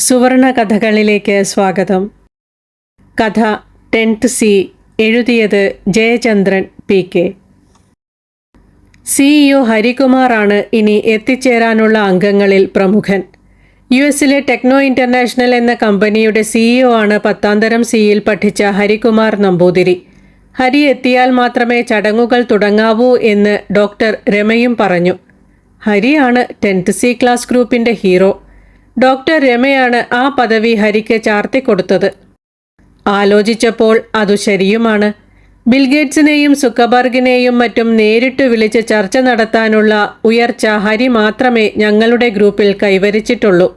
സുവർണ കഥകളിലേക്ക് സ്വാഗതം. കഥ ടെൻത്ത് സി എഴുതിയത് ജയചന്ദ്രൻ പി കെ. സിഇഒ ഹരികുമാറാണ് ഇനി എത്തിച്ചേരാനുള്ള അംഗങ്ങളിൽ പ്രമുഖൻ. യു എസിലെ ടെക്നോ ഇന്റർനാഷണൽ എന്ന കമ്പനിയുടെ സിഇഒ ആണ് പത്താംതരം സിയിൽ പഠിച്ച ഹരികുമാർ നമ്പൂതിരി. ഹരി എത്തിയാൽ മാത്രമേ ചടങ്ങുകൾ തുടങ്ങാവൂ എന്ന് ഡോക്ടർ രമയും പറഞ്ഞു. ഹരിയാണ് ടെൻത്ത് സി ക്ലാസ് ഗ്രൂപ്പിന്റെ ഹീറോ. ഡോക്ടർ രമയാണ് ആ പദവി ഹരിക്ക് ചാർത്തിക്കൊടുത്തത്. ആലോചിച്ചപ്പോൾ അതു ശരിയുമാണ്. ബിൽഗേറ്റ്സിനെയും സുക്കബർഗിനെയും മറ്റും നേരിട്ട് വിളിച്ച് ചർച്ച നടത്താനുള്ള ഉയർച്ച ഹരി മാത്രമേ ഞങ്ങളുടെ ഗ്രൂപ്പിൽ കൈവരിച്ചിട്ടുള്ളൂ.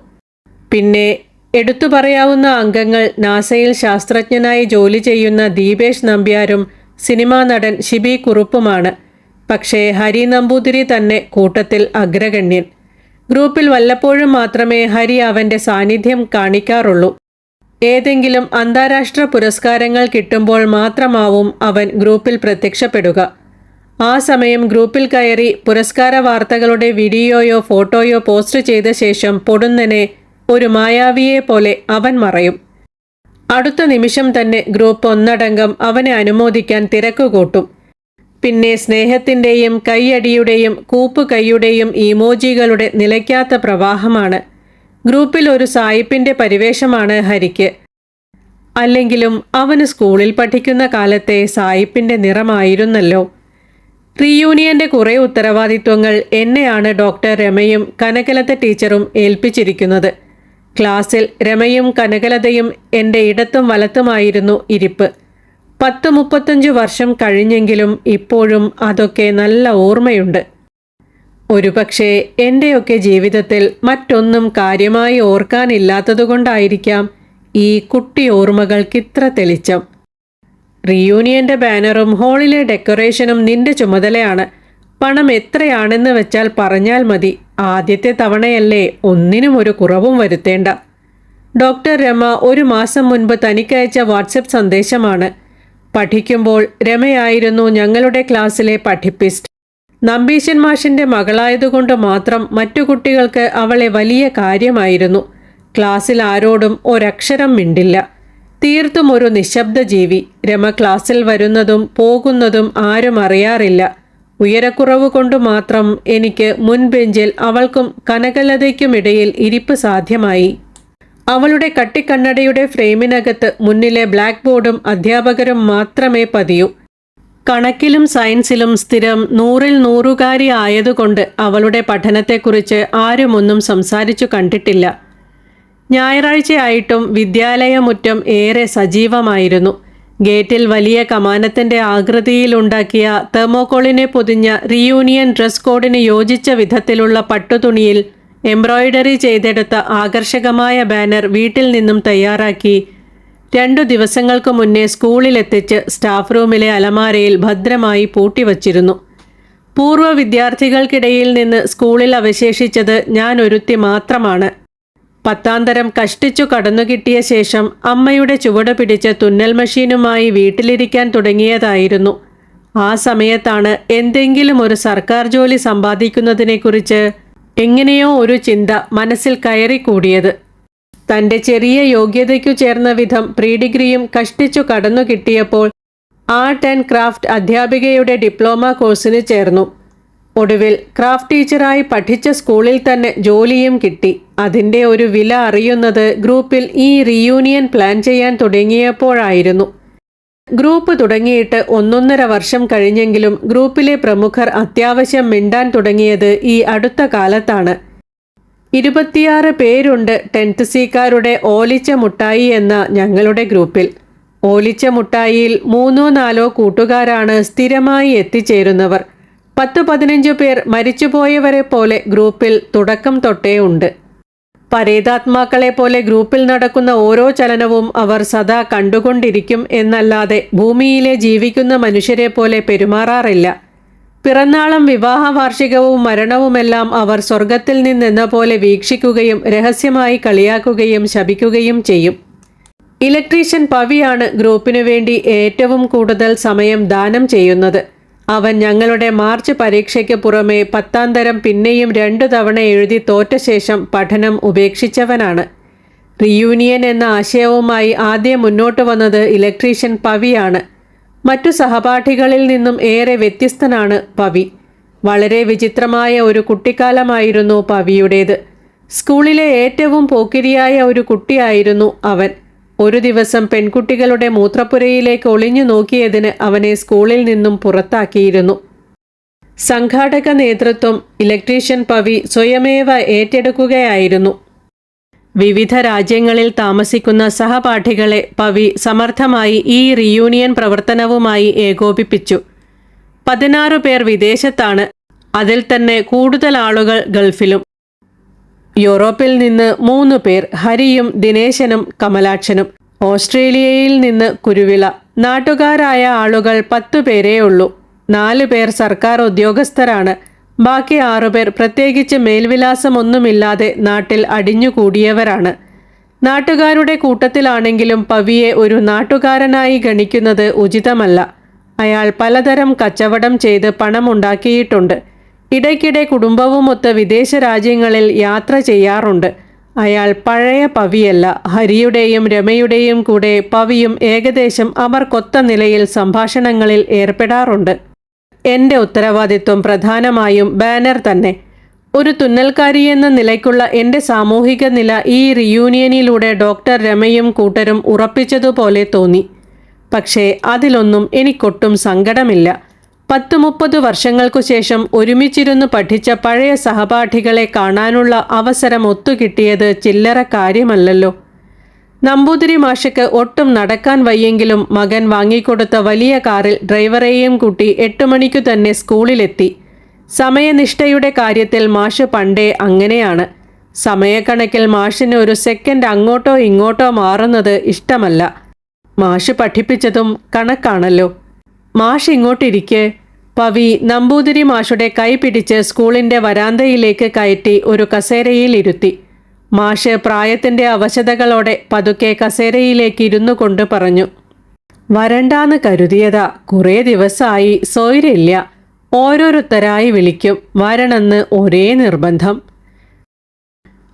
പിന്നെ എടുത്തു പറയാവുന്ന അംഗങ്ങൾ നാസയിൽ ശാസ്ത്രജ്ഞനായി ജോലി ചെയ്യുന്ന ദീപേഷ് നമ്പ്യാരും സിനിമാ നടൻ ഷിബി കുറുപ്പുമാണ്. പക്ഷേ ഹരി നമ്പൂതിരി തന്നെ കൂട്ടത്തിൽ അഗ്രഗണ്യൻ. ഗ്രൂപ്പിൽ വല്ലപ്പോഴും മാത്രമേ ഹരി അവന്റെ സാന്നിധ്യം കാണിക്കാറുള്ളൂ. ഏതെങ്കിലും അന്താരാഷ്ട്ര പുരസ്കാരങ്ങൾ കിട്ടുമ്പോൾ മാത്രമാവും അവൻ ഗ്രൂപ്പിൽ പ്രത്യക്ഷപ്പെടുക. ആ സമയം ഗ്രൂപ്പിൽ കയറി പുരസ്കാര വാർത്തകളുടെ വീഡിയോയോ ഫോട്ടോയോ പോസ്റ്റ് ചെയ്ത ശേഷം പൊടുന്നനെ ഒരു മായാവിയെ പോലെ അവൻ മറയും. അടുത്ത നിമിഷം തന്നെ ഗ്രൂപ്പ് ഒന്നടങ്കം അവനെ അനുമോദിക്കാൻ തിരക്കുകൂട്ടും. പിന്നെ സ്നേഹത്തിന്റെയും കൈയടിയുടെയും കൂപ്പുകൈയുടെയും ഇമോജികളുടെ നിലയ്ക്കാത്ത പ്രവാഹമാണ്. ഗ്രൂപ്പിൽ ഒരു സായിപ്പിന്റെ പരിവേഷമാണ് ഹരിക്ക്. അല്ലെങ്കിലും അവന് സ്കൂളിൽ പഠിക്കുന്ന കാലത്തെ സായിപ്പിന്റെ നിറമായിരുന്നല്ലോ. റീയൂണിയന്റെ കുറേ ഉത്തരവാദിത്വങ്ങൾ എന്നെയാണ് ഡോക്ടർ രമയും കനകലത ടീച്ചറും ഏൽപ്പിച്ചിരിക്കുന്നത്. ക്ലാസ്സിൽ രമയും കനകലതയും എന്റെ ഇടത്തും വലത്തുമായിരുന്നു ഇരിപ്പ്. പത്ത് മുപ്പത്തഞ്ച് വർഷം കഴിഞ്ഞെങ്കിലും ഇപ്പോഴും അതൊക്കെ നല്ല ഓർമ്മയുണ്ട്. ഒരുപക്ഷെ എന്റെയൊക്കെ ജീവിതത്തിൽ മറ്റൊന്നും കാര്യമായി ഓർക്കാനില്ലാത്തതുകൊണ്ടായിരിക്കാം ഈ കുട്ടി ഓർമ്മകൾക്ക് ഇത്ര തെളിച്ചം. റിയൂണിയന്റെ ബാനറും ഹോളിലെ ഡെക്കറേഷനും നിന്റെ ചുമതലയാണ്. പണം എത്രയാണെന്ന് വെച്ചാൽ പറഞ്ഞാൽ മതി. ആദ്യത്തെ തവണയല്ലേ ഒന്നിനും ഒരു കുറവും വരുത്തേണ്ട. ഡോക്ടർ രമ ഒരു മാസം മുൻപ് തനിക്കയച്ച വാട്സപ്പ് സന്ദേശമാണ്. പഠിക്കുമ്പോൾ രമയായിരുന്നു ഞങ്ങളുടെ ക്ലാസ്സിലെ പഠിപ്പിസ്റ്റ്. നമ്പീശൻ മാഷിന്റെ മകളായതുകൊണ്ട് മാത്രം മറ്റു കുട്ടികൾക്ക് അവളെ വലിയ കാര്യമായിരുന്നു. ക്ലാസ്സിൽ ആരോടും ഒരക്ഷരം മിണ്ടില്ല. തീർത്തും ഒരു നിശബ്ദ ജീവി. രമ ക്ലാസ്സിൽ വരുന്നതും പോകുന്നതും ആരും അറിയാറില്ല. ഉയരക്കുറവ് കൊണ്ട് മാത്രം എനിക്ക് മുൻബെഞ്ചിൽ അവൾക്കും കനകലതയ്ക്കുമിടയിൽ ഇരിപ്പ് സാധ്യമായി. അവളുടെ കട്ടിക്കണ്ണടയുടെ ഫ്രെയിമിനകത്ത് മുന്നിലെ ബ്ലാക്ക് ബോർഡും അധ്യാപകരും മാത്രമേ പതിയൂ. കണക്കിലും സയൻസിലും സ്ഥിരം നൂറിൽ നൂറുകാരി ആയതുകൊണ്ട് അവളുടെ പഠനത്തെക്കുറിച്ച് ആരുമൊന്നും സംസാരിച്ചു കണ്ടിട്ടില്ല. ഞായറാഴ്ചയായിട്ടും വിദ്യാലയമുറ്റം ഏറെ സജീവമായിരുന്നു. ഗേറ്റിൽ വലിയ കമാനത്തിന്റെ ആകൃതിയിലുണ്ടാക്കിയ തെർമോക്കോളിനെ പൊതിഞ്ഞ റീയൂണിയൻ ഡ്രസ് കോഡിന് യോജിച്ച വിധത്തിലുള്ള പട്ടുതുണിയിൽ എംബ്രോയിഡറി ചെയ്തെടുത്ത ആകർഷകമായ ബാനർ വീട്ടിൽ നിന്നും തയ്യാറാക്കി. രണ്ടു ദിവസങ്ങൾക്ക് മുന്നേ സ്കൂളിലെത്തിച്ച് സ്റ്റാഫ് റൂമിലെ അലമാരയിൽ ഭദ്രമായി പൂട്ടിവച്ചിരുന്നു. പൂർവ വിദ്യാർത്ഥികൾക്കിടയിൽ നിന്ന് സ്കൂളിൽ അവശേഷിച്ചത് ഞാൻ ഒരുത്തി മാത്രമാണ്. പത്താന്തരം കഷ്ടിച്ചു കടന്നുകിട്ടിയ ശേഷം അമ്മയുടെ ചുവട് പിടിച്ച് തുന്നൽ മെഷീനുമായി വീട്ടിലിരിക്കാൻ തുടങ്ങിയതായിരുന്നു. ആ സമയത്താണ് എന്തെങ്കിലും ഒരു സർക്കാർ ജോലി സമ്പാദിക്കുന്നതിനെക്കുറിച്ച് എങ്ങനെയോ ഒരു ചിന്ത മനസ്സിൽ കയറി കയറിക്കൂടിയത്. തന്റെ ചെറിയ യോഗ്യതയ്ക്കു ചേർന്ന വിധം പ്രീ ഡിഗ്രിയും കഷ്ടിച്ചു കടന്നു കിട്ടിയപ്പോൾ ആർട്ട് ആൻഡ് ക്രാഫ്റ്റ് അധ്യാപികയുടെ ഡിപ്ലോമ കോഴ്സിന് ചേർന്നു. ഒടുവിൽ ക്രാഫ്റ്റ് ടീച്ചറായി പഠിച്ച സ്കൂളിൽ തന്നെ ജോലിയും കിട്ടി. അതിന്റെ ഒരു വില അറിയുന്നത് ഗ്രൂപ്പിൽ ഈ റീയൂണിയൻ പ്ലാൻ ചെയ്യാൻ തുടങ്ങിയപ്പോഴായിരുന്നു. ഗ്രൂപ്പ് തുടങ്ങിയിട്ട് ഒന്നൊന്നര വർഷം കഴിഞ്ഞെങ്കിലും ഗ്രൂപ്പിലെ പ്രമുഖർ അത്യാവശ്യം മിണ്ടാൻ തുടങ്ങിയത് ഈ അടുത്ത കാലത്താണ്. ഇരുപത്തിയാറ് പേരുണ്ട് ടെൻത്ത് സിക്കാരുടെ ഓലിച്ച മുട്ടായി എന്ന ഞങ്ങളുടെ ഗ്രൂപ്പിൽ. ഓലിച്ച മുട്ടായിയിൽ മൂന്നോ നാലോ കൂട്ടുകാരാണ് സ്ഥിരമായി എത്തിച്ചേരുന്നവർ. പത്ത് പതിനഞ്ചു പേർ മരിച്ചുപോയവരെ പോലെ ഗ്രൂപ്പിൽ തുടക്കം തൊട്ടേ ഉണ്ട്. പരേതാത്മാക്കളെ പോലെ ഗ്രൂപ്പിൽ നടക്കുന്ന ഓരോ ചലനവും അവർ സദാ കണ്ടുകൊണ്ടിരിക്കും എന്നല്ലാതെ ഭൂമിയിലെ ജീവിക്കുന്ന മനുഷ്യരെ പോലെ പെരുമാറാറില്ല. പിറന്നാളും വിവാഹ വാർഷികവും മരണവുമെല്ലാം അവർ സ്വർഗത്തിൽ നിന്നെന്ന പോലെ വീക്ഷിക്കുകയും രഹസ്യമായി കളിയാക്കുകയും ശപിക്കുകയും ചെയ്യും. ഇലക്ട്രീഷ്യൻ പവിയാണ് ഗ്രൂപ്പിനു വേണ്ടി ഏറ്റവും കൂടുതൽ സമയം ദാനം ചെയ്യുന്നത്. അവൻ ഞങ്ങളുടെ മാർച്ച് പരീക്ഷയ്ക്ക് പുറമെ പത്താം തരം പിന്നെയും രണ്ടു തവണ എഴുതി തോറ്റ ശേഷം പഠനം ഉപേക്ഷിച്ചവനാണ്. റിയൂണിയൻ എന്ന ആശയവുമായി ആദ്യം മുന്നോട്ട് വന്നത് ഇലക്ട്രീഷ്യൻ പവിയാണ്. മറ്റു സഹപാഠികളിൽ നിന്നും ഏറെ വ്യത്യസ്തനാണ് പവി. വളരെ വിചിത്രമായ ഒരു കുട്ടിക്കാലമായിരുന്നു പവിയുടേത്. സ്കൂളിലെ ഏറ്റവും പോക്കിരിയായ ഒരു കുട്ടിയായിരുന്നു അവൻ. ഒരു ദിവസം പെൺകുട്ടികളുടെ മൂത്രപ്പുരയിലേക്ക് ഒളിഞ്ഞു നോക്കിയതിന് അവനെ സ്കൂളിൽ നിന്നും പുറത്താക്കിയിരുന്നു. സംഘാടക നേതൃത്വം ഇലക്ട്രീഷ്യൻ പവി സ്വയമേവ ഏറ്റെടുക്കുകയായിരുന്നു. വിവിധ രാജ്യങ്ങളിൽ താമസിക്കുന്ന സഹപാഠികളെ പവി സമർത്ഥമായി ഈ റിയൂണിയൻ പ്രവർത്തനവുമായി ഏകോപിപ്പിച്ചു. പതിനാറ് പേർ വിദേശത്താണ്. അതിൽ തന്നെ കൂടുതൽ ആളുകൾ ഗൾഫിലും. യൂറോപ്പിൽ നിന്ന് മൂന്ന് പേർ ഹരിയും ദിനേശനും കമലാക്ഷനും. ഓസ്ട്രേലിയയിൽ നിന്ന് കുരുവിള. നാട്ടുകാരായ ആളുകൾ പത്തു പേരേ ഉള്ളൂ. നാല് പേർ സർക്കാർ ഉദ്യോഗസ്ഥരാണ്. ബാക്കി ആറുപേർ പ്രത്യേകിച്ച് മേൽവിലാസമൊന്നുമില്ലാതെ നാട്ടിൽ അടിഞ്ഞുകൂടിയവരാണ്. നാട്ടുകാരുടെ കൂട്ടത്തിലാണെങ്കിലും പവിയെ ഒരു നാട്ടുകാരനായി ഗണിക്കുന്നത് ഉചിതമല്ല. അയാൾ പലതരം കച്ചവടം ചെയ്ത് പണമുണ്ടാക്കിയിട്ടുണ്ട്. ഇടയ്ക്കിടെ കുടുംബവുമൊത്ത് വിദേശ രാജ്യങ്ങളിൽ യാത്ര ചെയ്യാറുണ്ട്. അയാൾ പഴയ പവിയല്ല. ഹരിയുടെയും രമയുടെയും കൂടെ പവിയും ഏകദേശം അവർക്കൊത്ത നിലയിൽ സംഭാഷണങ്ങളിൽ ഏർപ്പെടാറുണ്ട്. എന്റെ ഉത്തരവാദിത്വം പ്രധാനമായും ബാനർ തന്നെ. ഒരു തുന്നൽക്കാരി എന്ന നിലയ്ക്കുള്ള എന്റെ സാമൂഹിക നില ഈ റിയൂണിയനിലൂടെ ഡോക്ടർ രമയും കൂട്ടരും ഉറപ്പിച്ചതുപോലെ തോന്നി. പക്ഷേ അതിലൊന്നും എനിക്കൊട്ടും സങ്കടമില്ല. പത്ത് മുപ്പത് വർഷങ്ങൾക്കു ശേഷം ഒരുമിച്ചിരുന്ന് പഠിച്ച പഴയ സഹപാഠികളെ കാണാനുള്ള അവസരം ഒത്തുകിട്ടിയത് ചില്ലറ കാര്യമല്ലല്ലോ. നമ്പൂതിരി മാഷയ്ക്ക് ഒട്ടും നടക്കാൻ വയ്യെങ്കിലും മകൻ വാങ്ങിക്കൊടുത്ത വലിയ കാറിൽ ഡ്രൈവറെയും കൂട്ടി എട്ട് മണിക്കു തന്നെ സ്കൂളിലെത്തി. സമയനിഷ്ഠയുടെ കാര്യത്തിൽ മാഷ് പണ്ടേ അങ്ങനെയാണ്. സമയക്കണക്കിൽ മാഷിന് ഒരു സെക്കൻഡ് അങ്ങോട്ടോ ഇങ്ങോട്ടോ മാറുന്നത് ഇഷ്ടമല്ല. മാഷ് പഠിപ്പിച്ചതും കണക്കാണല്ലോ. മാഷ് ഇങ്ങോട്ടിരിക്കെ. പവി നമ്പൂതിരി മാഷുടെ കൈ പിടിച്ച് സ്കൂളിന്റെ വരാന്തയിലേക്ക് കയറ്റി ഒരു കസേരയിൽ ഇരുത്തി മാഷ് പ്രായത്തിന്റെ അവശതകളോടെ പതുക്കെ കസേരയിലേക്ക് ഇരുന്നു കൊണ്ട് പറഞ്ഞു വരണ്ടാന്ന് കരുതിയതാ. കുറേ ദിവസമായി സോയിരില്ല ഓരോരുത്തരായി വിളിക്കും. വരണമെന്ന് ഒരേ നിർബന്ധം.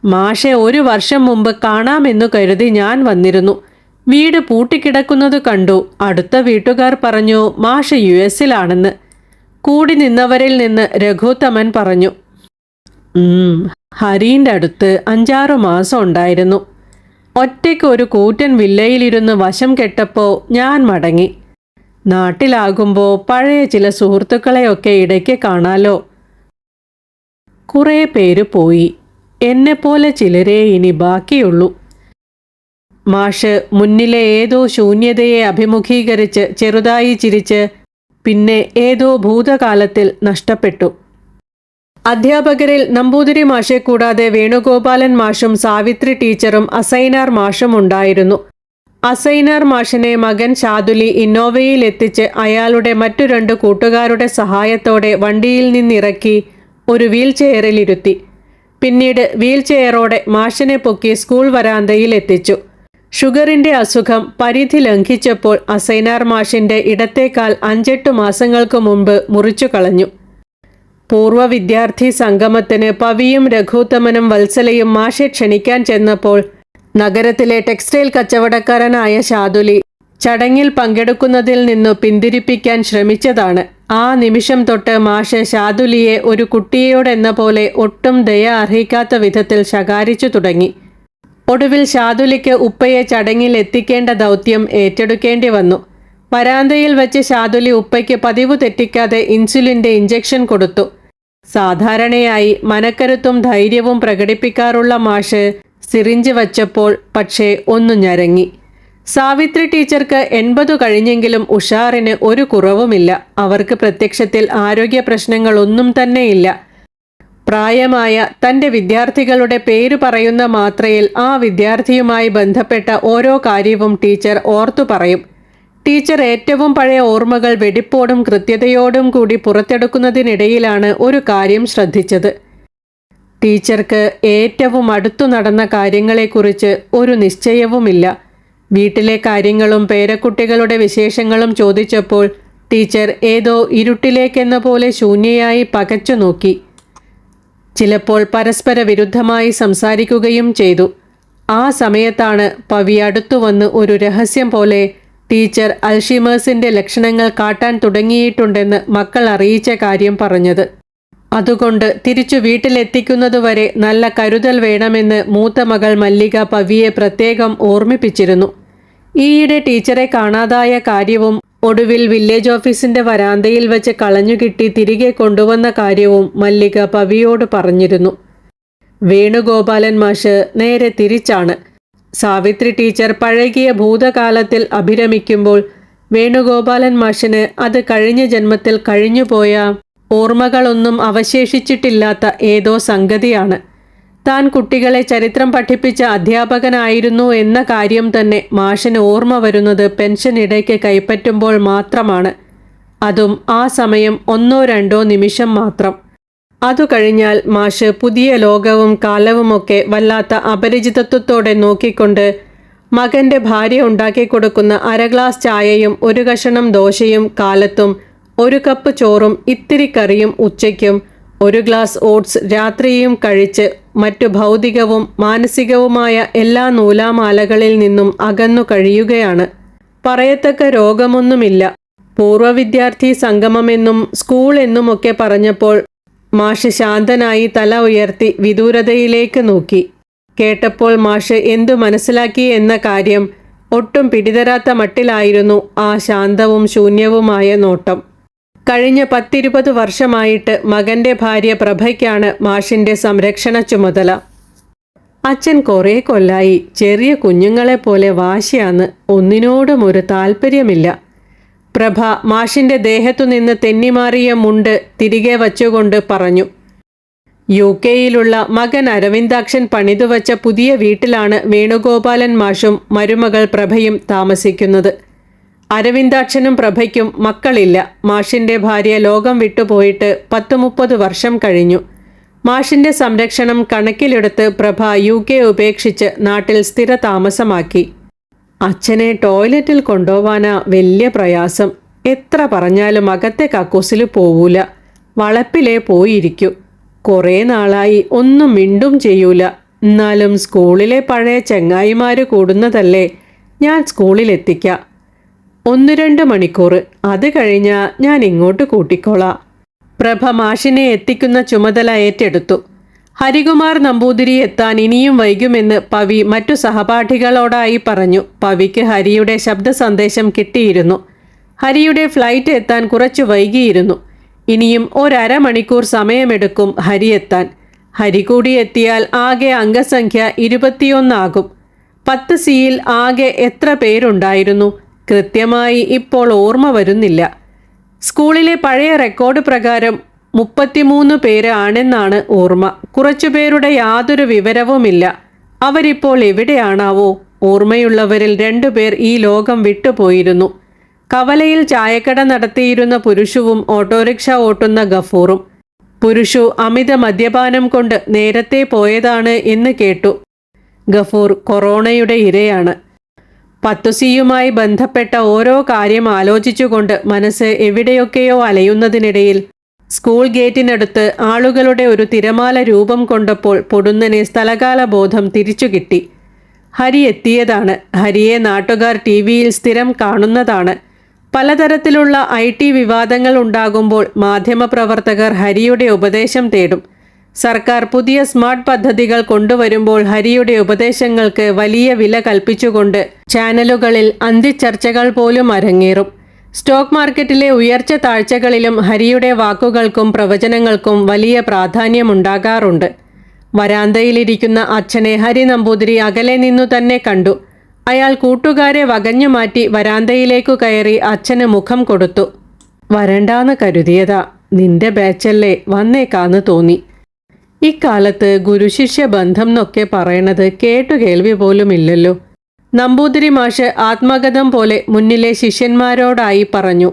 മാഷെ ഒരു വർഷം മുമ്പ് കാണാമെന്നു കരുതി ഞാൻ വന്നിരുന്നു. വീട് പൂട്ടിക്കിടക്കുന്നത് കണ്ടു. അടുത്ത വീട്ടുകാർ പറഞ്ഞു മാഷ് യു എസിലാണെന്ന്. കൂടി നിന്നവരിൽ നിന്ന് രഘുത്തമൻ പറഞ്ഞു "ഉം, ഹരീന്റെ അടുത്ത് അഞ്ചാറു മാസം ഉണ്ടായിരുന്നു. ഒറ്റയ്ക്ക് ഒരു കൂറ്റൻ വില്ലയിലിരുന്ന് വശം കെട്ടപ്പോൾ ഞാൻ മടങ്ങി. നാട്ടിലാകുമ്പോൾ പഴയ ചില സുഹൃത്തുക്കളെയൊക്കെ ഇടയ്ക്ക് കാണാലോ. കുറേ പേര് പോയി. എന്നെപ്പോലെ ചിലരെ ഇനി ബാക്കിയുള്ളൂ. മാഷ് മുന്നിലെ ഏതോ ശൂന്യതയെ അഭിമുഖീകരിച്ച് ചെറുതായി ചിരിച്ച് പിന്നെ ഏതോ ഭൂതകാലത്തിൽ നഷ്ടപ്പെട്ടു. അധ്യാപകരിൽ നമ്പൂതിരി മാഷെ കൂടാതെ വേണുഗോപാലൻ മാഷും സാവിത്രി ടീച്ചറും അസൈനാർ മാഷും ഉണ്ടായിരുന്നു. അസൈനാർ മാഷിനെ മകൻ ശാതുലി ഇന്നോവയിൽ എത്തിച്ച് അയാളുടെ മറ്റു രണ്ട് കൂട്ടുകാരുടെ സഹായത്തോടെ വണ്ടിയിൽ നിന്നിറക്കി ഒരു വീൽ ചെയറിലിരുത്തി പിന്നീട് വീൽ ചെയറോടെ മാഷിനെ പൊക്കി സ്കൂൾ വരാന്തയിൽ എത്തിച്ചു. ഷുഗറിന്റെ അസുഖം പരിധി ലംഘിച്ചപ്പോൾ അസൈനാർ മാഷിന്റെ ഇടത്തേക്കാൽ അഞ്ചെട്ട് മാസങ്ങൾക്ക് മുമ്പ് മുറിച്ചു കളഞ്ഞു. പൂർവ വിദ്യാർത്ഥി സംഗമത്തിന് പവിയും രഘുത്തമനും വത്സലയും മാഷെ ക്ഷണിക്കാൻ ചെന്നപ്പോൾ നഗരത്തിലെ ടെക്സ്റ്റൈൽ കച്ചവടക്കാരനായ ഷാദുലി ചടങ്ങിൽ പങ്കെടുക്കുന്നതിൽ നിന്നു പിന്തിരിപ്പിക്കാൻ ശ്രമിച്ചതാണ്. ആ നിമിഷം തൊട്ട് മാഷ് ഷാദുലിയെ ഒരു കുട്ടിയോടെന്ന പോലെ ഒട്ടും ദയ അർഹിക്കാത്ത വിധത്തിൽ ശകാരിച്ചു തുടങ്ങി. ഒടുവിൽ ശാതുലിക്ക് ഉപ്പയെ ചടങ്ങിൽ എത്തിക്കേണ്ട ദൗത്യം ഏറ്റെടുക്കേണ്ടി വന്നു. വരാന്തയിൽ വെച്ച് ശാതുലി ഉപ്പയ്ക്ക് പതിവ് തെറ്റിക്കാതെ ഇൻസുലിന്റെ ഇഞ്ചക്ഷൻ കൊടുത്തു. സാധാരണയായി മനക്കരുത്തും ധൈര്യവും പ്രകടിപ്പിക്കാറുള്ള മാഷ് സിറിഞ്ച് വച്ചപ്പോൾ പക്ഷേ ഒന്നു ഞരങ്ങി. സാവിത്രി ടീച്ചർക്ക് എൺപത് കഴിഞ്ഞെങ്കിലും ഉഷാറിന് ഒരു കുറവുമില്ല. അവർക്ക് പ്രത്യക്ഷത്തിൽ ആരോഗ്യ പ്രശ്നങ്ങളൊന്നും തന്നെയില്ല. പ്രായമായ തന്റെ വിദ്യാർത്ഥികളുടെ പേര് പറയുന്ന മാത്രയിൽ ആ വിദ്യാർത്ഥിയുമായി ബന്ധപ്പെട്ട ഓരോ കാര്യവും ടീച്ചർ ഓർത്തു പറയും. ടീച്ചർ ഏറ്റവും പഴയ ഓർമ്മകൾ വെടിപ്പോടും കൃത്യതയോടും കൂടി പുറത്തെടുക്കുന്നതിനിടയിലാണ് ഒരു കാര്യം ശ്രദ്ധിച്ചത്. ടീച്ചർക്ക് ഏറ്റവും അടുത്തു നടന്ന കാര്യങ്ങളെക്കുറിച്ച് ഒരു നിശ്ചയവുമില്ല. വീട്ടിലെ കാര്യങ്ങളും പേരക്കുട്ടികളുടെ വിശേഷങ്ങളും ചോദിച്ചപ്പോൾ ടീച്ചർ ഏതോ ഇരുട്ടിലേക്കെന്ന പോലെ ശൂന്യയായി പകച്ചു നോക്കി. ചിലപ്പോൾ പരസ്പര വിരുദ്ധമായി സംസാരിക്കുകയും ചെയ്തു. ആ സമയത്താണ് പവി അടുത്തു വന്ന് ഒരു രഹസ്യം പോലെ ടീച്ചർ അൽഷിമേഴ്സിന്റെ ലക്ഷണങ്ങൾ കാട്ടാൻ തുടങ്ങിയിട്ടുണ്ടെന്ന് മക്കൾ അറിയിച്ച കാര്യം പറഞ്ഞത്. അതുകൊണ്ട് തിരിച്ചു വീട്ടിലെത്തിക്കുന്നതുവരെ നല്ല കരുതൽ വേണമെന്ന് മൂത്ത മകൾ മല്ലിക പവിയെ പ്രത്യേകം ഓർമ്മിപ്പിച്ചിരുന്നു. ഈയിടെ ടീച്ചറെ കാണാതായ കാര്യവും ഒടുവിൽ വില്ലേജ് ഓഫീസിന്റെ വരാന്തയിൽ വെച്ച് കളഞ്ഞുകിട്ടി തിരികെ കൊണ്ടുവന്ന കാര്യവും മല്ലിക പവിയോട് പറഞ്ഞിരുന്നു. വേണുഗോപാലൻ മാഷ് നേരെ തിരിച്ചാണ്. സാവിത്രി ടീച്ചർ പഴകിയ ഭൂതകാലത്തിൽ അഭിരമിക്കുമ്പോൾ വേണുഗോപാലൻ മാഷിന് അത് കഴിഞ്ഞ ജന്മത്തിൽ കഴിഞ്ഞുപോയ ഓർമ്മകളൊന്നും അവശേഷിച്ചിട്ടില്ലാത്ത ഏതോ സംഗതിയാണ്. താൻ കുട്ടികളെ ചരിത്രം പഠിപ്പിച്ച അധ്യാപകനായിരുന്നു എന്ന കാര്യം തന്നെ മാഷിന് ഓർമ്മ വരുന്നത് പെൻഷൻ ഇടയ്ക്ക് കൈപ്പറ്റുമ്പോൾ മാത്രമാണ്. അതും ആ സമയം ഒന്നോ രണ്ടോ നിമിഷം മാത്രം. അതു കഴിഞ്ഞാൽ മാഷ് പുതിയ ലോകവും കാലവുമൊക്കെ വല്ലാത്ത അപരിചിതത്വത്തോടെ നോക്കിക്കൊണ്ട് മകന്റെ ഭാര്യ ഉണ്ടാക്കി കൊടുക്കുന്ന അര ഗ്ലാസ് ചായയും ഒരു കഷണം ദോശയും കാലത്തും ഒരു കപ്പ് ചോറും ഇത്തിരി കറിയും ഉച്ചയ്ക്കും ഒരു ഗ്ലാസ് ഓട്സ് രാത്രിയും കഴിച്ച് മറ്റു ഭൗതികവും മാനസികവുമായ എല്ലാ നൂലാമാലകളിൽ നിന്നും അകന്നു കഴിയുകയാണ്. പറയത്തക്ക രോഗമൊന്നുമില്ല. പൂർവ വിദ്യാർത്ഥി സംഗമമെന്നും സ്കൂൾ എന്നുമൊക്കെ പറഞ്ഞപ്പോൾ മാഷ് ശാന്തനായി തല ഉയർത്തി വിദൂരതയിലേക്ക് നോക്കി. കേട്ടപ്പോൾ മാഷ് എന്തു മനസ്സിലാക്കി എന്ന കാര്യം ഒട്ടും പിടിതരാത്ത മട്ടിലായിരുന്നു ആ ശാന്തവും ശൂന്യവുമായ നോട്ടം. കഴിഞ്ഞ പത്തിരുപത് വർഷമായിട്ട് മകന്റെ ഭാര്യ പ്രഭയ്ക്കാണ് മാഷിന്റെ സംരക്ഷണ ചുമതല. അച്ഛൻ കുറേ കൊല്ലായി. ചെറിയ കുഞ്ഞുങ്ങളെ പോലെ വാശിയാന്ന് ഒന്നിനോടും ഒരു താല്പര്യമില്ല. പ്രഭ മാഷിന്റെ ദേഹത്തുനിന്ന് തെന്നിമാറിയ മുണ്ട് തിരികെ വച്ചുകൊണ്ട് പറഞ്ഞു യു കെയിലുള്ള മകൻ അരവിന്ദാക്ഷൻ പണിതുവച്ച പുതിയ വീട്ടിലാണ് വേണുഗോപാലൻ മാഷും മരുമകൾ പ്രഭയും താമസിക്കുന്നത്. അരവിന്ദാക്ഷനും പ്രഭയ്ക്കും മക്കളില്ല. മാഷിന്റെ ഭാര്യ ലോകം വിട്ടുപോയിട്ട് പത്ത് മുപ്പത് വർഷം കഴിഞ്ഞു. മാഷിന്റെ സംരക്ഷണം കണക്കിലെടുത്ത് പ്രഭ യു കെ ഉപേക്ഷിച്ച് നാട്ടിൽ സ്ഥിര താമസമാക്കി അച്ഛനെ ടോയ്ലറ്റിൽ കൊണ്ടുപോവാനാ വലിയ പ്രയാസം. എത്ര പറഞ്ഞാലും അകത്തെ കക്കൂസിൽ പോവൂല. വളപ്പിലേ പോയിരിക്കൂ. കുറേ നാളായി ഒന്നും മിണ്ടും ചെയ്യൂല. എന്നാലും സ്കൂളിലെ പഴയ ചെങ്ങായിമാർ കൂടുന്നതല്ലേ? ഞാൻ സ്കൂളിലെത്തിക്കാം. ഒന്ന് രണ്ട് മണിക്കൂർ. അത് കഴിഞ്ഞാൽ ഞാൻ ഇങ്ങോട്ട് കൂട്ടിക്കോളാം. പ്രഭ മാഷിനെ എത്തിക്കുന്ന ചുമതല ഏറ്റെടുത്തു. ഹരികുമാർ നമ്പൂതിരി എത്താൻ ഇനിയും വൈകുമെന്ന് പവി മറ്റു സഹപാഠികളോടായി പറഞ്ഞു. പവിക്ക് ഹരിയുടെ ശബ്ദ സന്ദേശം കിട്ടിയിരുന്നു. ഹരിയുടെ ഫ്ലൈറ്റ് എത്താൻ കുറച്ചു വൈകിയിരുന്നു. ഇനിയും ഒരമണിക്കൂർ സമയമെടുക്കും ഹരി എത്താൻ. ഹരി കൂടി എത്തിയാൽ ആകെ അംഗസംഖ്യ ഇരുപത്തിയൊന്നാകും. പത്ത് സിയിൽ ആകെ എത്ര പേരുണ്ടായിരുന്നു? കൃത്യമായി ഇപ്പോൾ ഓർമ്മ വരുന്നില്ല. സ്കൂളിലെ പഴയ റെക്കോർഡ് പ്രകാരം മുപ്പത്തിമൂന്ന് പേര് ആണെന്നാണ് ഓർമ്മ. കുറച്ചുപേരുടെ യാതൊരു വിവരവുമില്ല. അവരിപ്പോൾ എവിടെയാണാവോ ഓർമ്മയുള്ളവരിൽ രണ്ടുപേർ ഈ ലോകം വിട്ടുപോയിരുന്നു. കവലയിൽ ചായക്കട നടത്തിയിരുന്ന പുരുഷുവും ഓട്ടോറിക്ഷ ഓട്ടുന്ന ഗഫൂറും. പുരുഷു അമിത മദ്യപാനം കൊണ്ട് നേരത്തെ പോയതാണ് എന്ന് കേട്ടു. ഗഫൂർ കൊറോണയുടെ ഇരയാണ്. പത്തുസിയുമായി ബന്ധപ്പെട്ട ഓരോ കാര്യം ആലോചിച്ചുകൊണ്ട് മനസ്സ് എവിടെയൊക്കെയോ അലയുന്നതിനിടയിൽ സ്കൂൾ ഗേറ്റിനടുത്ത് ആളുകളുടെ ഒരു തിരമാല രൂപം കൊണ്ടപ്പോൾ പൊടുന്നനെ സ്ഥലകാല ബോധം തിരിച്ചു കിട്ടി. ഹരി എത്തിയതാണ്. ഹരിയെ നാട്ടുകാർ ടി വിയിൽ സ്ഥിരം കാണുന്നതാണ്. പലതരത്തിലുള്ള ഐ ടി വിവാദങ്ങൾ ഉണ്ടാകുമ്പോൾ മാധ്യമപ്രവർത്തകർ ഹരിയുടെ ഉപദേശം തേടും. സർക്കാർ പുതിയ സ്മാർട്ട് പദ്ധതികൾ കൊണ്ടുവരുമ്പോൾ ഹരിയുടെ ഉപദേശങ്ങൾക്ക് വലിയ വില കൽപ്പിച്ചുകൊണ്ട് ചാനലുകളിൽ അന്തിച്ചർച്ചകൾ പോലും അരങ്ങേറും. സ്റ്റോക്ക് മാർക്കറ്റിലെ ഉയർച്ച താഴ്ചകളിലും ഹരിയുടെ വാക്കുകൾക്കും പ്രവചനങ്ങൾക്കും വലിയ പ്രാധാന്യമുണ്ടാകാറുണ്ട്. വരാന്തയിലിരിക്കുന്ന അച്ഛനെ ഹരി നമ്പൂതിരി അകലെ നിന്നു തന്നെ കണ്ടു. അയാൾ കൂട്ടുകാരെ വകഞ്ഞു മാറ്റി വരാന്തയിലേക്കു കയറി അച്ഛന് മുഖം കൊടുത്തു. വരണ്ടാന്ന് കരുതിയതാ. നിന്റെ ബാച്ചല്ലേ വന്നേക്കാന്ന് തോന്നി. ഇക്കാലത്ത് ഗുരുശിഷ്യ ബന്ധം എന്നൊക്കെ പറയണത് കേട്ടുകേൾവി പോലും ഇല്ലല്ലോ നമ്പൂതിരി മാഷ് ആത്മഗതം പോലെ മുന്നിലെ ശിഷ്യന്മാരോടായി പറഞ്ഞു.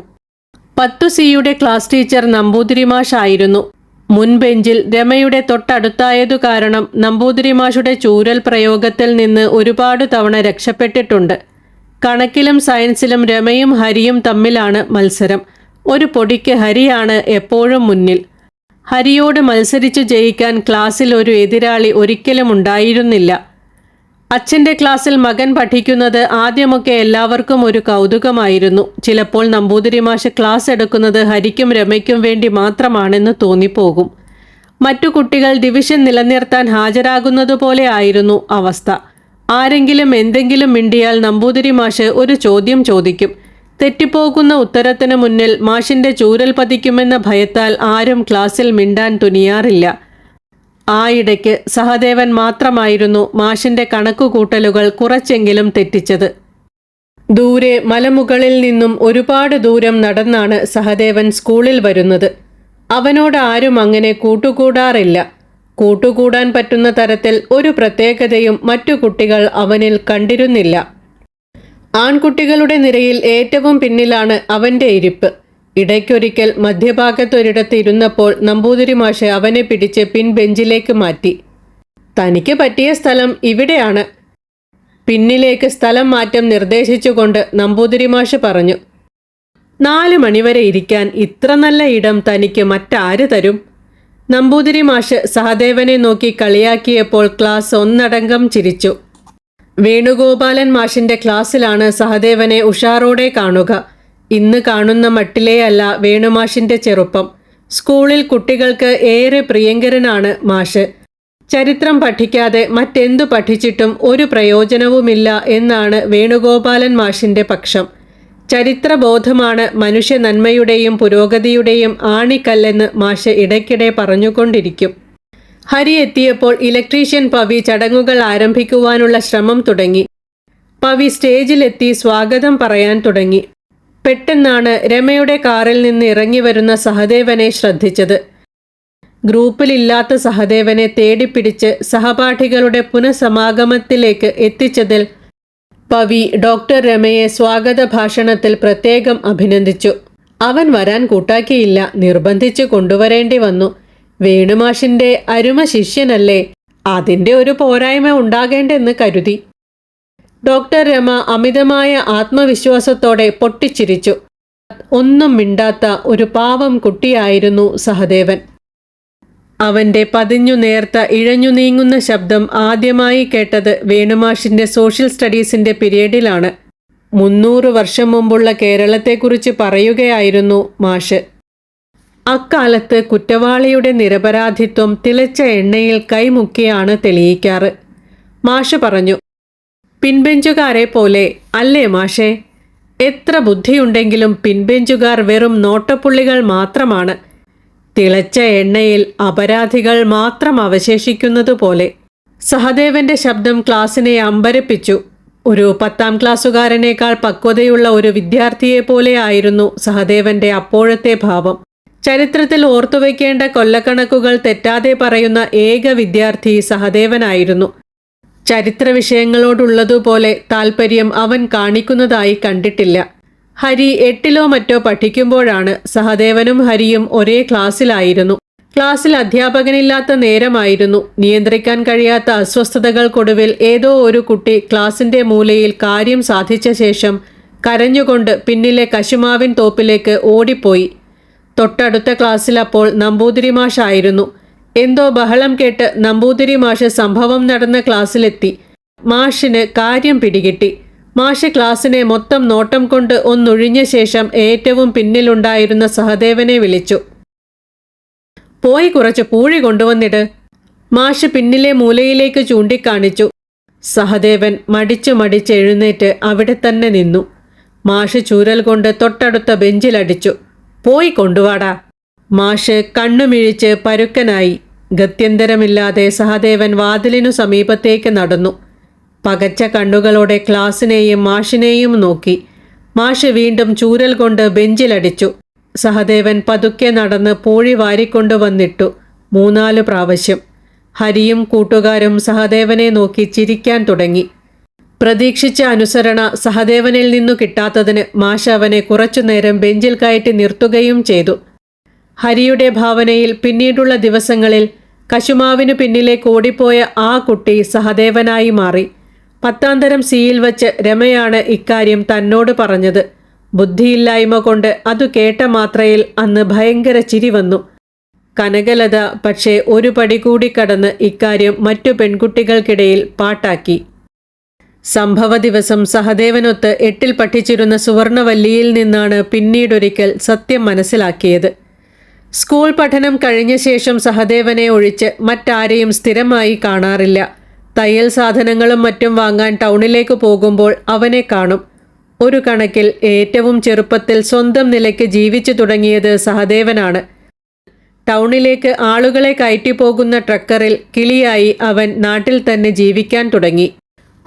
പത്തു സിയുടെ ക്ലാസ് ടീച്ചർ നമ്പൂതിരി മാഷായിരുന്നു മുൻബെഞ്ചിൽ രമയുടെ തൊട്ടടുത്തായതു കാരണം നമ്പൂതിരി മാഷുടെ ചൂരൽ പ്രയോഗത്തിൽ നിന്ന് ഒരുപാട് തവണ രക്ഷപ്പെട്ടിട്ടുണ്ട്. കണക്കിലും സയൻസിലും രമയും ഹരിയും തമ്മിലാണ് മത്സരം. ഒരു പൊടിക്ക് ഹരിയാണ് എപ്പോഴും മുന്നിൽ. ഹരിയോട് മത്സരിച്ചു ജയിക്കാൻ ക്ലാസ്സിൽ ഒരു എതിരാളി ഒരിക്കലും ഉണ്ടായിരുന്നില്ല. അച്ഛന്റെ ക്ലാസ്സിൽ മകൻ പഠിക്കുന്നത് ആദ്യമൊക്കെ എല്ലാവർക്കും ഒരു കൗതുകമായിരുന്നു. ചിലപ്പോൾ നമ്പൂതിരി മാഷ് ക്ലാസ് എടുക്കുന്നത് ഹരിക്കും രമയ്ക്കും വേണ്ടി മാത്രമാണെന്ന് തോന്നിപ്പോകും. മറ്റു കുട്ടികൾ ഡിവിഷൻ നിലനിർത്താൻ ഹാജരാകുന്നതുപോലെ ആയിരുന്നു അവസ്ഥ. ആരെങ്കിലും എന്തെങ്കിലും മിണ്ടിയാൽ നമ്പൂതിരി മാഷ് ഒരു ചോദ്യം ചോദിക്കും. തെറ്റിപ്പോകുന്ന ഉത്തരത്തിന് മുന്നിൽ മാഷിന്റെ ചൂരൽ പതിക്കുമെന്ന ഭയത്താൽ ആരും ക്ലാസ്സിൽ മിണ്ടാൻ തുനിയാറില്ല. ആ ആയിടയ്ക്ക് സഹദേവൻ മാത്രമായിരുന്നു മാഷിന്റെ കണക്കുകൂട്ടലുകൾ കുറച്ചെങ്കിലും തെറ്റിച്ചത്. ദൂരെ മലമുകളിൽ നിന്നും ഒരുപാട് ദൂരം നടന്നാണ് സഹദേവൻ സ്കൂളിൽ വരുന്നത്. അവനോട് ആരും അങ്ങനെ കൂട്ടുകൂടാറില്ല. കൂട്ടുകൂടാൻ പറ്റുന്ന തരത്തിൽ ഒരു പ്രത്യേകതയും മറ്റു കുട്ടികൾ അവനിൽ കണ്ടിരുന്നില്ല. ആൺകുട്ടികളുടെ നിരയിൽ ഏറ്റവും പിന്നിലാണ് അവന്റെ ഇരിപ്പ്. ഇടയ്ക്കൊരിക്കൽ മധ്യഭാഗത്തൊരിടത്ത് ഇരുന്നപ്പോൾ നമ്പൂതിരി മാഷ് അവനെ പിടിച്ച് പിൻബെഞ്ചിലേക്ക് മാറ്റി. തനിക്ക് പറ്റിയ സ്ഥലം ഇവിടെയാണ്. പിന്നിലേക്ക് സ്ഥലം മാറ്റം നിർദ്ദേശിച്ചുകൊണ്ട് നമ്പൂതിരി മാഷ് പറഞ്ഞു നാല് മണിവരെ ഇരിക്കാൻ ഇത്ര നല്ല ഇടം തനിക്ക് മറ്റാര് തരും നമ്പൂതിരി മാഷ് സഹദേവനെ നോക്കി കളിയാക്കിയപ്പോൾ ക്ലാസ് ഒന്നടങ്കം ചിരിച്ചു. വേണുഗോപാലൻ മാഷിന്റെ ക്ലാസ്സിലാണ് സഹദേവനെ ഉഷാറോടെ കാണുക. ഇന്ന് കാണുന്ന മട്ടിലെയല്ല വേണുമാഷിന്റെ ചെറുപ്പം. സ്കൂളിൽ കുട്ടികൾക്ക് ഏറെ പ്രിയങ്കരനാണ് മാഷ്. ചരിത്രം പഠിക്കാതെ മറ്റെന്തു പഠിച്ചിട്ടും ഒരു പ്രയോജനവുമില്ല എന്നാണ് വേണുഗോപാലൻ മാഷിന്റെ പക്ഷം. ചരിത്രബോധമാണ് മനുഷ്യ നന്മയുടെയും പുരോഗതിയുടെയും ആണിക്കല്ലെന്ന് മാഷ് ഇടയ്ക്കിടെ പറഞ്ഞുകൊണ്ടിരിക്കും. ഹരി എത്തിയപ്പോൾ ഇലക്ട്രീഷ്യൻ പവി ചടങ്ങുകൾ ആരംഭിക്കുവാനുള്ള ശ്രമം തുടങ്ങി. പവി സ്റ്റേജിലെത്തി സ്വാഗതം പറയാൻ തുടങ്ങി. പെട്ടെന്നാണ് രമയുടെ കാറിൽ നിന്ന് ഇറങ്ങി വരുന്ന സഹദേവനെ ശ്രദ്ധിച്ചത്. ഗ്രൂപ്പിലില്ലാത്ത സഹദേവനെ തേടിപ്പിടിച്ച് സഹപാഠികളുടെ പുനഃസമാഗമത്തിലേക്ക് എത്തിച്ചതിൽ പവി ഡോക്ടർ രമയെ സ്വാഗത ഭാഷണത്തിൽ പ്രത്യേകം അഭിനന്ദിച്ചു. അവൻ വരാൻ കൂട്ടാക്കിയില്ല നിർബന്ധിച്ചു കൊണ്ടുവരേണ്ടി വന്നു. വേണുമാഷിന്റെ അരുമ ശിഷ്യനല്ലേ? അതിന്റെ ഒരു പോരായ്മ ഉണ്ടാകേണ്ടെന്ന് കരുതി. ഡോക്ടർ രമ അമിതമായ ആത്മവിശ്വാസത്തോടെ പൊട്ടിച്ചിരിച്ചു. ഒന്നും മിണ്ടാത്ത ഒരു പാവം കുട്ടിയായിരുന്നു സഹദേവൻ. അവന്റെ പതിഞ്ഞു നേർത്ത ഇഴഞ്ഞു നീങ്ങുന്ന ശബ്ദം ആദ്യമായി കേട്ടത് വേണുമാഷിന്റെ സോഷ്യൽ സ്റ്റഡീസിന്റെ പിരീഡിലാണ്. മുന്നൂറ് വർഷം മുമ്പുള്ള കേരളത്തെക്കുറിച്ച് പറയുകയായിരുന്നു മാഷ്. അക്കാലത്ത് കുറ്റവാളിയുടെ നിരപരാധിത്വം തിളച്ച എണ്ണയിൽ കൈമുക്കിയാണ് തെളിയിക്കാറ്. മാഷ പറഞ്ഞു പിൻബെഞ്ചുകാരെ പോലെ അല്ലേ മാഷേ? എത്ര ബുദ്ധിയുണ്ടെങ്കിലും പിൻബെഞ്ചുകാർ വെറും നോട്ടപ്പുള്ളികൾ മാത്രമാണ്. തിളച്ച എണ്ണയിൽ അപരാധികൾ മാത്രം അവശേഷിക്കുന്നത് പോലെ. സഹദേവന്റെ ശബ്ദം ക്ലാസ്സിനെ അമ്പരപ്പിച്ചു. ഒരു പത്താം ക്ലാസ്സുകാരനേക്കാൾ പക്വതയുള്ള ഒരു വിദ്യാർത്ഥിയെ പോലെ ആയിരുന്നു സഹദേവന്റെ അപ്പോഴത്തെ ഭാവം. ചരിത്രത്തിൽ ഓർത്തുവെക്കേണ്ട കൊല്ലക്കണക്കുകൾ തെറ്റാതെ പറയുന്ന ഏക വിദ്യാർത്ഥി സഹദേവനായിരുന്നു. ചരിത്ര വിഷയങ്ങളോടുള്ളതുപോലെ താൽപ്പര്യം അവൻ കാണിക്കുന്നതായി കണ്ടിട്ടില്ല. ഹരി എട്ടിലോ മറ്റോ പഠിക്കുമ്പോഴാണ് സഹദേവനും ഹരിയും ഒരേ ക്ലാസ്സിലായിരുന്നു. ക്ലാസ്സിൽ അധ്യാപകനില്ലാത്ത നേരമായിരുന്നു. നിയന്ത്രിക്കാൻ കഴിയാത്ത അസ്വസ്ഥതകൾക്കൊടുവിൽ ഏതോ ഒരു കുട്ടി ക്ലാസിന്റെ മൂലയിൽ കാര്യം സാധിച്ച ശേഷം കരഞ്ഞുകൊണ്ട് പിന്നിലെ കശുമാവിൻ തോപ്പിലേക്ക് ഓടിപ്പോയി. തൊട്ടടുത്ത ക്ലാസ്സിൽ അപ്പോൾ നമ്പൂതിരി മാഷായിരുന്നു. എന്തോ ബഹളം കേട്ട് നമ്പൂതിരി മാഷ് സംഭവം നടന്ന ക്ലാസ്സിലെത്തി. മാഷിന് കാര്യം പിടികിട്ടി. മാഷ് ക്ലാസ്സിനെ മൊത്തം നോട്ടം കൊണ്ട് ഒന്നൊഴിഞ്ഞ ശേഷം ഏറ്റവും പിന്നിലുണ്ടായിരുന്ന സഹദേവനെ വിളിച്ചു. പോയി കുറച്ച് പൂഴി കൊണ്ടുവന്നിട്. മാഷ് പിന്നിലെ മൂലയിലേക്ക് ചൂണ്ടിക്കാണിച്ചു. സഹദേവൻ മടിച്ചു മടിച്ച് എഴുന്നേറ്റ് അവിടെ തന്നെ നിന്നു. മാഷ് ചൂരൽ കൊണ്ട് തൊട്ടടുത്ത ബെഞ്ചിലടിച്ചു പോയി കൊണ്ടുവാടാ. മാഷ് കണ്ണുമിഴിച്ച് പരുക്കനായി. ഗത്യന്തരമില്ലാതെ സഹദേവൻ വാതിലിനു സമീപത്തേക്ക് നടന്നു. പകച്ച കണ്ണുകളോടെ ക്ലാസിനെയും മാഷിനെയും നോക്കി. മാഷ് വീണ്ടും ചൂരൽ കൊണ്ട് ബെഞ്ചിലടിച്ചു. സഹദേവൻ പതുക്കെ നടന്ന് പൂഴി വാരിക്കൊണ്ടുവന്നിട്ടു മൂന്നാൽ പ്രാവശ്യം. ഹരിയും കൂട്ടുകാരും സഹദേവനെ നോക്കി ചിരിക്കാൻ തുടങ്ങി. പ്രതീക്ഷിച്ച അനുസരണ സഹദേവനിൽ നിന്നു കിട്ടാത്തതിന് മാഷ അവനെ കുറച്ചുനേരം ബെഞ്ചിൽ കയറ്റി നിർത്തുകയും ചെയ്തു. ഹരിയുടെ ഭാവനയിൽ പിന്നീടുള്ള ദിവസങ്ങളിൽ കശുമാവിനു പിന്നിലേക്ക് ഓടിപ്പോയ ആ കുട്ടി സഹദേവനായി മാറി. പത്താന്തരം സിയിൽ വച്ച് രമയാണ് ഇക്കാര്യം തന്നോട് പറഞ്ഞത്. ബുദ്ധിയില്ലായ്മ കൊണ്ട് അതു കേട്ട മാത്രയിൽ അന്ന് ഭയങ്കര ചിരി വന്നു. കനകലത പക്ഷേ ഒരു പടി കൂടി കടന്ന് ഇക്കാര്യം മറ്റു പെൺകുട്ടികൾക്കിടയിൽ പാട്ടാക്കി. സംഭവ ദിവസം സഹദേവനൊത്ത് എട്ടിൽ പഠിച്ചിരുന്ന സുവർണവല്ലിയിൽ നിന്നാണ് പിന്നീടൊരിക്കൽ സത്യം മനസ്സിലാക്കിയത്. സ്കൂൾ പഠനം കഴിഞ്ഞ ശേഷം സഹദേവനെ ഒഴിച്ച് മറ്റാരെയും സ്ഥിരമായി കാണാറില്ല. തയ്യൽ സാധനങ്ങളും മറ്റും വാങ്ങാൻ ടൗണിലേക്ക് പോകുമ്പോൾ അവനെ കാണും. ഒരു കണക്കിൽ ഏറ്റവും ചെറുപ്പത്തിൽ സ്വന്തം നിലയ്ക്ക് ജീവിച്ചു തുടങ്ങിയത് സഹദേവനാണ്. ടൗണിലേക്ക് ആളുകളെ കയറ്റിപ്പോകുന്ന ട്രക്കറിൽ കിളിയായി അവൻ നാട്ടിൽ തന്നെ ജീവിക്കാൻ തുടങ്ങി.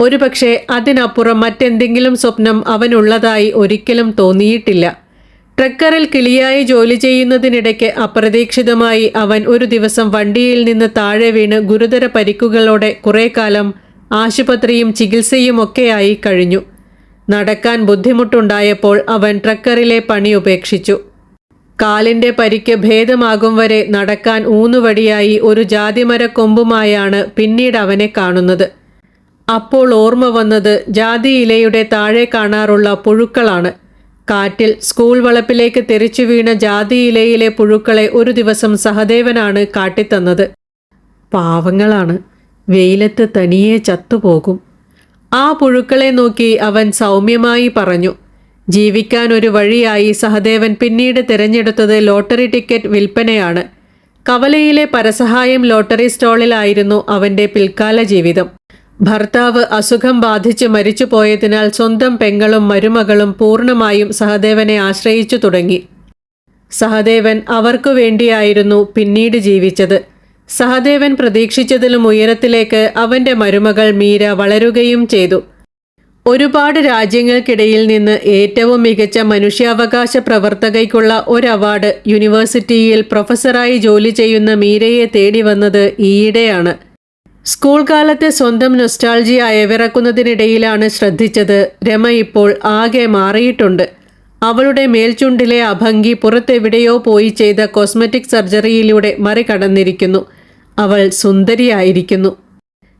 ഒരുപക്ഷെ അതിനപ്പുറം മറ്റെന്തെങ്കിലും സ്വപ്നം അവനുള്ളതായി ഒരിക്കലും തോന്നിയിട്ടില്ല. ട്രക്കറിൽ കിളിയായി ജോലി ചെയ്യുന്നതിനിടയ്ക്ക് അപ്രതീക്ഷിതമായി അവൻ ഒരു ദിവസം വണ്ടിയിൽ നിന്ന് താഴെ വീണ് ഗുരുതര പരിക്കുകളോടെ കുറേ കാലം ആശുപത്രിയും ചികിത്സയുമൊക്കെയായി കഴിഞ്ഞു. നടക്കാൻ ബുദ്ധിമുട്ടുണ്ടായപ്പോൾ അവൻ ട്രക്കറിലെ പണി ഉപേക്ഷിച്ചു. കാലിന്റെ പരിക്ക് ഭേദമാകും വരെ നടക്കാൻ ഊന്നുവടിയായി ഒരു ജാതിമരക്കൊമ്പുമായാണ് പിന്നീട് അവനെ കാണുന്നത്. അപ്പോൾ ഓർമ്മ വന്നത് ജാതി ഇലയുടെ താഴെ കാണാറുള്ള പുഴുക്കളാണ്. കാറ്റിൽ സ്കൂൾ വളപ്പിലേക്ക് തെറിച്ചു വീണ ജാതി ഇലയിലെ പുഴുക്കളെ ഒരു ദിവസം സഹദേവനാണ് കാട്ടിത്തന്നത്. പാവങ്ങളാണ്. വെയിലത്ത് തനിയെ ചത്തുപോകും. ആ പുഴുക്കളെ നോക്കി അവൻ സൗമ്യമായി പറഞ്ഞു. ജീവിക്കാൻ ഒരു വഴിയായി സഹദേവൻ പിന്നീട് തിരഞ്ഞെടുത്തത് ലോട്ടറി ടിക്കറ്റ് വിൽപ്പനയാണ്. കവലയിലെ പരസഹായം ലോട്ടറി സ്റ്റോളിലായിരുന്നു അവന്റെ പിൽക്കാല ജീവിതം. ഭർത്താവ് അസുഖം ബാധിച്ച് മരിച്ചു പോയതിനാൽ സ്വന്തം പെങ്ങളും മരുമകളും പൂർണമായും സഹദേവനെ ആശ്രയിച്ചു തുടങ്ങി. സഹദേവൻ അവർക്കു വേണ്ടിയായിരുന്നു പിന്നീട് ജീവിച്ചത്. സഹദേവൻ പ്രതീക്ഷിച്ചതിലും ഉയരത്തിലേക്ക് അവന്റെ മരുമകൾ മീര വളരുകയും ചെയ്തു. ഒരുപാട് രാജ്യങ്ങൾക്കിടയിൽ നിന്ന് ഏറ്റവും മികച്ച മനുഷ്യാവകാശ പ്രവർത്തകയ്ക്കുള്ള ഒരു അവാർഡ് യൂണിവേഴ്സിറ്റിയിൽ പ്രൊഫസറായി ജോലി ചെയ്യുന്ന മീരയെ തേടി വന്നത് ഈയിടെയാണ്. സ്കൂൾ കാലത്തെ സ്വന്തം നൊസ്റ്റാൾജിയായ അയവിറക്കുന്നതിനിടയിലാണ് ശ്രദ്ധിച്ചത്. രമ ഇപ്പോൾ ആകെ മാറിയിട്ടുണ്ട്. അവളുടെ മേൽചുണ്ടിലെ അഭംഗി പുറത്തെവിടെയോ പോയി ചെയ്ത കോസ്മെറ്റിക് സർജറിയിലൂടെ മറികടന്നിരിക്കുന്നു. അവൾ സുന്ദരിയായിരിക്കുന്നു.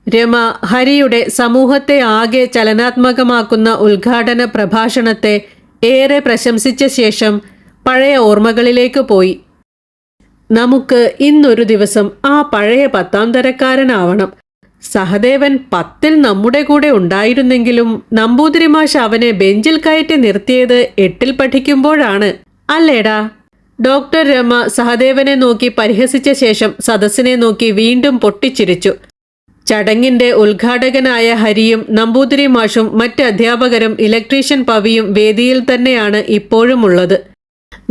രമ ഹരിയുടെ സമൂഹത്തെ ആകെ ചലനാത്മകമാക്കുന്ന ഉദ്ഘാടന പ്രഭാഷണത്തെ ഏറെ പ്രശംസിച്ച ശേഷം പഴയ ഓർമ്മകളിലേക്ക് പോയി. നമുക്ക് ഇന്നൊരു ദിവസം ആ പഴയ പത്താം തരക്കാരനാവണം സഹദേവൻ പത്തിൽ നമ്മുടെ കൂടെ ഉണ്ടായിരുന്നെങ്കിലും നമ്പൂതിരിമാഷ് അവനെ ബെഞ്ചിൽ കയറ്റി നിർത്തിയത് എട്ടിൽ പഠിക്കുമ്പോഴാണ്. അല്ലേടാ? ഡോക്ടർ രമ സഹദേവനെ നോക്കി പരിഹസിച്ച ശേഷം സദസ്സിനെ നോക്കി വീണ്ടും പൊട്ടിച്ചിരിച്ചു. ചടങ്ങിന്റെ ഉദ്ഘാടകനായ ഹരിയും നമ്പൂതിരി മാഷും മറ്റ് അധ്യാപകരും ഇലക്ട്രീഷ്യൻ പവിയും വേദിയിൽ തന്നെയാണ് ഇപ്പോഴും ഉള്ളത്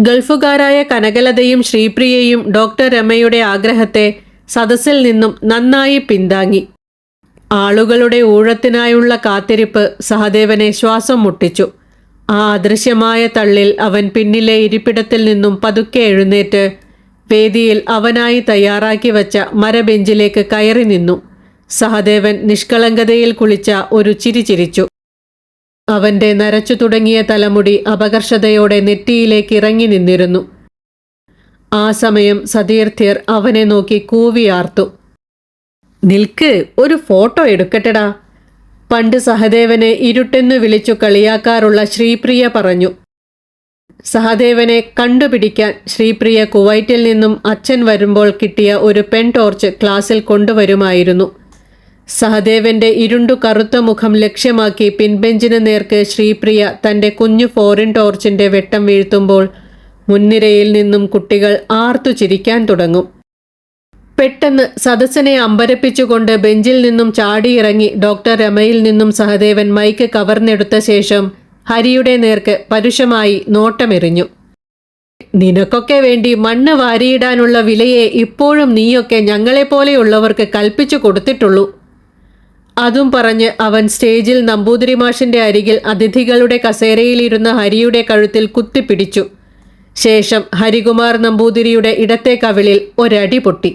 ഗൾഫുകാരായ കനകലതയും ശ്രീപ്രിയയും ഡോക്ടർ രമയുടെ ആഗ്രഹത്തെ സദസ്സിൽ നിന്നും നന്നായി പിന്താങ്ങി. ആളുകളുടെ ഊഴത്തിനായുള്ള കാത്തിരിപ്പ് സഹദേവനെ ശ്വാസം മുട്ടിച്ചു. ആ അദൃശ്യമായ തള്ളിൽ അവൻ പിന്നിലെ ഇരിപ്പിടത്തിൽ നിന്നും പതുക്കെ എഴുന്നേറ്റ് വേദിയിൽ അവനായി തയ്യാറാക്കി വച്ച മരബെഞ്ചിലേക്ക് കയറി നിന്നു. സഹദേവൻ നിഷ്കളങ്കതയിൽ കുളിച്ച ഒരു ചിരി ചിരിച്ചു. അവന്റെ നരച്ചു തുടങ്ങിയ തലമുടി അപകർഷതയോടെ നെറ്റിയിലേക്ക് ഇറങ്ങി നിന്നിരുന്നു. ആ സമയം സതീർത്ഥ്യർ അവനെ നോക്കി കൂവിയാർത്തു നിൽക്ക് ഒരു ഫോട്ടോ എടുക്കട്ടെടാ. പണ്ട് സഹദേവനെ ഇരുട്ടെന്ന് വിളിച്ചു കളിയാക്കാറുള്ള ശ്രീപ്രിയ പറഞ്ഞു. സഹദേവനെ കണ്ടുപിടിക്കാൻ ശ്രീപ്രിയ കുവൈറ്റിൽ നിന്നും അച്ഛൻ വരുമ്പോൾ കിട്ടിയ ഒരു പെൺ ടോർച്ച് ക്ലാസ്സിൽ കൊണ്ടുവരുമായിരുന്നു. സഹദേവന്റെ ഇരുണ്ടു കറുത്ത മുഖം ലക്ഷ്യമാക്കി പിൻബെഞ്ചിന് നേർക്ക് ശ്രീപ്രിയ തന്റെ കുഞ്ഞു ഫോറിൻ ടോർച്ചിന്റെ വെട്ടം വീഴ്ത്തുമ്പോൾ മുൻനിരയിൽ നിന്നും കുട്ടികൾ ആർത്തു ചിരിക്കാൻ തുടങ്ങും. പെട്ടെന്ന് സദസ്സിനെ അമ്പരപ്പിച്ചുകൊണ്ട് ബെഞ്ചിൽ നിന്നും ചാടിയിറങ്ങി ഡോക്ടർ രമയിൽ നിന്നും സഹദേവൻ മൈക്ക് കവർന്നെടുത്ത ശേഷം ഹരിയുടെ നേർക്ക് പരുഷമായി നോട്ടമെറിഞ്ഞു. നിനക്കൊക്കെ വേണ്ടി മണ്ണ് വാരിയിടാനുള്ള വിലയെ ഇപ്പോഴും നീയൊക്കെ ഞങ്ങളെപ്പോലെയുള്ളവർക്ക് കൽപ്പിച്ചു കൊടുത്തിട്ടുള്ളൂ. അതും പറഞ്ഞ് അവൻ സ്റ്റേജിൽ നമ്പൂതിരി മാഷിന്റെ അരികിൽ അതിഥികളുടെ കസേരയിലിരുന്ന ഹരിയുടെ കഴുത്തിൽ കുത്തിപ്പിടിച്ചു. ശേഷം ഹരികുമാർ നമ്പൂതിരിയുടെ ഇടത്തെ കവിളിൽ ഒരടി പൊട്ടി.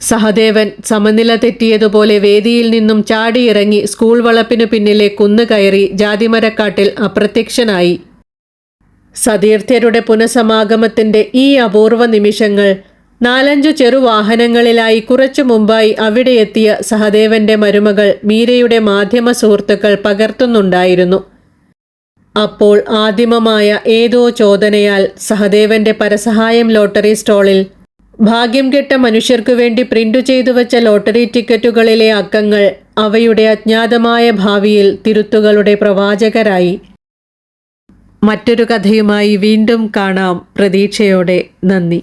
സഹദേവൻ സമനില തെറ്റിയതുപോലെ വേദിയിൽ നിന്നും ചാടിയിറങ്ങി സ്കൂൾ വളപ്പിനു പിന്നിലെ കുന്നു കയറി ജാതിമരക്കാട്ടിൽ അപ്രത്യക്ഷനായി. സതീർത്ഥ്യരുടെ പുനഃസമാഗമത്തിന്റെ ഈ അപൂർവ നിമിഷങ്ങൾ നാലഞ്ചു ചെറുവാഹനങ്ങളിലായി കുറച്ചു മുമ്പായി അവിടെ എത്തിയ സഹദേവന്റെ മരുമകൾ മീരയുടെ മാധ്യമ സുഹൃത്തുക്കൾ പകർത്തുന്നുണ്ടായിരുന്നു. അപ്പോൾ ആദിമമായ ഏതോ ചോദനയാൽ സഹദേവന്റെ പരസഹായം ലോട്ടറി സ്റ്റോളിൽ ഭാഗ്യം കെട്ട മനുഷ്യർക്കു വേണ്ടി പ്രിന്റു ചെയ്തു വച്ച ലോട്ടറി ടിക്കറ്റുകളിലെ അക്കങ്ങൾ അവയുടെ അജ്ഞാതമായ ഭാവിയിൽ തിരുത്തുകളുടെ പ്രവാചകരായി. മറ്റൊരു കഥയുമായി വീണ്ടും കാണാം. പ്രതീക്ഷയോടെ നന്ദി.